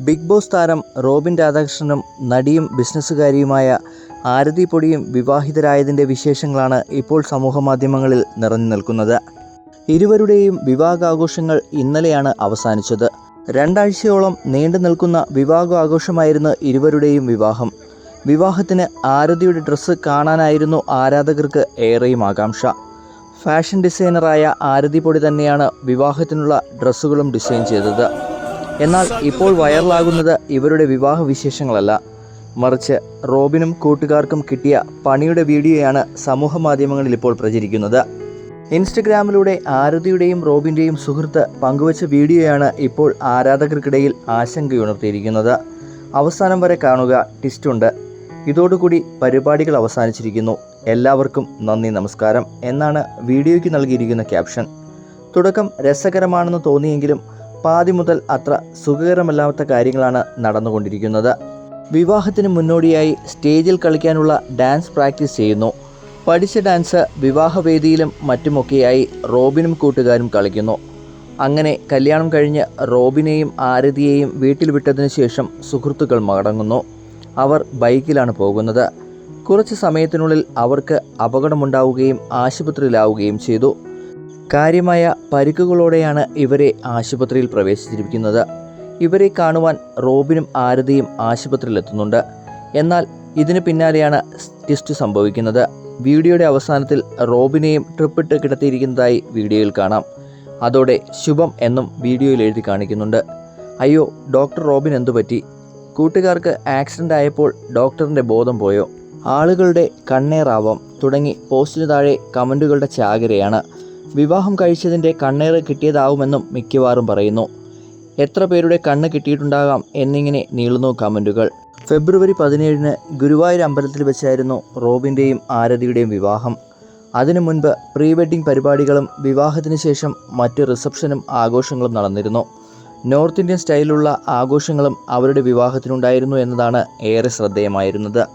Big Boss താരം Robin രാധാകൃഷ്ണനും നടിയും ബിസിനസ്സുകാരിയുമായ ആരതി പൊടിയും വിവാഹിതരായതിന്റെ വിശേഷങ്ങളാണ് ഇപ്പോൾ സമൂഹമാധ്യമങ്ങളിൽ നിറഞ്ഞു നിൽക്കുന്നത്. ഇരുവരുടെയും വിവാഹാഘോഷങ്ങൾ ഇന്നലെയാണ് അവസാനിച്ചത്. രണ്ടാഴ്ചയോളം നീണ്ടു നിൽക്കുന്ന വിവാഹാഘോഷമായിരുന്നു ഇരുവരുടെയും വിവാഹം. വിവാഹത്തിന് ആരതിയുടെ ഡ്രസ്സ് കാണാനായിരുന്നു ആരാധകർക്ക് ഏറെയും ആകാംക്ഷ. ഫാഷൻ ഡിസൈനറായ ആരതി പൊടി തന്നെയാണ് വിവാഹത്തിനുള്ള ഡ്രസ്സുകളും ഡിസൈൻ ചെയ്തത്. എന്നാൽ ഇപ്പോൾ വൈറലാകുന്നത് ഇവരുടെ വിവാഹ വിശേഷങ്ങളല്ല. മറിച്ച് റോബിനും കൂട്ടുകാർക്കും കിട്ടിയ പണിയുടെ വീഡിയോയാണ് സമൂഹ മാധ്യമങ്ങളിൽ ഇപ്പോൾ പ്രചരിക്കുന്നത്. ഇൻസ്റ്റഗ്രാമിലൂടെ ആരതിയുടെയും റോബിന്റെയും സുഹൃത്ത് പങ്കുവച്ച വീഡിയോയാണ് ഇപ്പോൾ ആരാധകർക്കിടയിൽ ആശങ്കയുണർത്തിയിരിക്കുന്നത്. അവസാനം വരെ കാണുക ടിസ്റ്റുണ്ട് ഇതോടുകൂടി പരിപാടികൾ അവസാനിച്ചിരിക്കുന്നു. എല്ലാവർക്കും നന്ദി നമസ്കാരം. എന്നാണ് വീഡിയോയ്ക്ക് നൽകിയിരിക്കുന്ന ക്യാപ്ഷൻ. തുടക്കം രസകരമാണെന്ന് തോന്നിയെങ്കിലും പാതി മുതൽ അത്ര സുഖകരമല്ലാത്ത കാര്യങ്ങളാണ് നടന്നുകൊണ്ടിരിക്കുന്നത്. വിവാഹത്തിന് മുന്നോടിയായി സ്റ്റേജിൽ കളിക്കാനുള്ള ഡാൻസ് പ്രാക്ടീസ് ചെയ്യുന്നു. പഠിച്ച ഡാൻസ് വിവാഹവേദിയിലും മറ്റുമൊക്കെയായി റോബിനും കൂട്ടുകാരും കളിക്കുന്നു. അങ്ങനെ കല്യാണം കഴിഞ്ഞ് റോബിനെയും ആരതിയെയും വീട്ടിൽ വിട്ടതിനു ശേഷം സുഹൃത്തുക്കൾ മടങ്ങുന്നു. അവർ ബൈക്കിലാണ് പോകുന്നത്. കുറച്ച് സമയത്തിനുള്ളിൽ അവർക്ക് അപകടമുണ്ടാവുകയും ആശുപത്രിയിലാവുകയും ചെയ്തു. കാര്യമായ പരിക്കുകളോടെയാണ് ഇവരെ ആശുപത്രിയിൽ പ്രവേശിച്ചിരിക്കുന്നത്. ഇവരെ കാണുവാൻ റോബിനും ആരതിയും ആശുപത്രിയിലെത്തുന്നുണ്ട്. എന്നാൽ ഇതിന് പിന്നാലെയാണ് ട്വിസ്റ്റ് സംഭവിക്കുന്നത്. വീഡിയോയുടെ അവസാനത്തിൽ റോബിനെയും ട്രിപ്പിട്ട് കിടത്തിയിരിക്കുന്നതായി വീഡിയോയിൽ കാണാം. അതോടെ ശുഭം എന്നും വീഡിയോയിൽ എഴുതി കാണിക്കുന്നുണ്ട്. അയ്യോ ഡോക്ടർ റോബിൻ എന്തു പറ്റി? കൂട്ടുകാർക്ക് ആക്സിഡന്റ് ആയപ്പോൾ ഡോക്ടറിന്റെ ബോധം പോയോ? ആളുകളുടെ കണ്ണേറാവാം തുടങ്ങി പോസ്റ്റിന് താഴെ കമന്റുകളുടെ ചാകരയാണ്. വിവാഹം കഴിച്ചതിന്റെ കണ്ണേറ് കിട്ടിയതാവുമെന്നും മിക്കവാറും പറയുന്നു. എത്ര പേരുടെ കണ്ണ് കിട്ടിയിട്ടുണ്ടാകാം എന്നിങ്ങനെ നീളുന്നു കമന്റുകൾ ഫെബ്രുവരി പതിനേഴിന് ഗുരുവായൂർ അമ്പലത്തിൽ വെച്ചായിരുന്നു റോബിന്റെയും ആരതിയുടെയും വിവാഹം. അതിനു മുൻപ് പ്രീ വെഡ്ഡിംഗ് പരിപാടികളും വിവാഹത്തിന് ശേഷം മറ്റ് റിസപ്ഷനും ആഘോഷങ്ങളും നടന്നിരുന്നു. നോർത്ത് ഇന്ത്യൻ സ്റ്റൈലിലുള്ള ആഘോഷങ്ങളും അവരുടെ വിവാഹത്തിനുണ്ടായിരുന്നു എന്നതാണ് ഏറെ ശ്രദ്ധേയമായിരുന്നത്.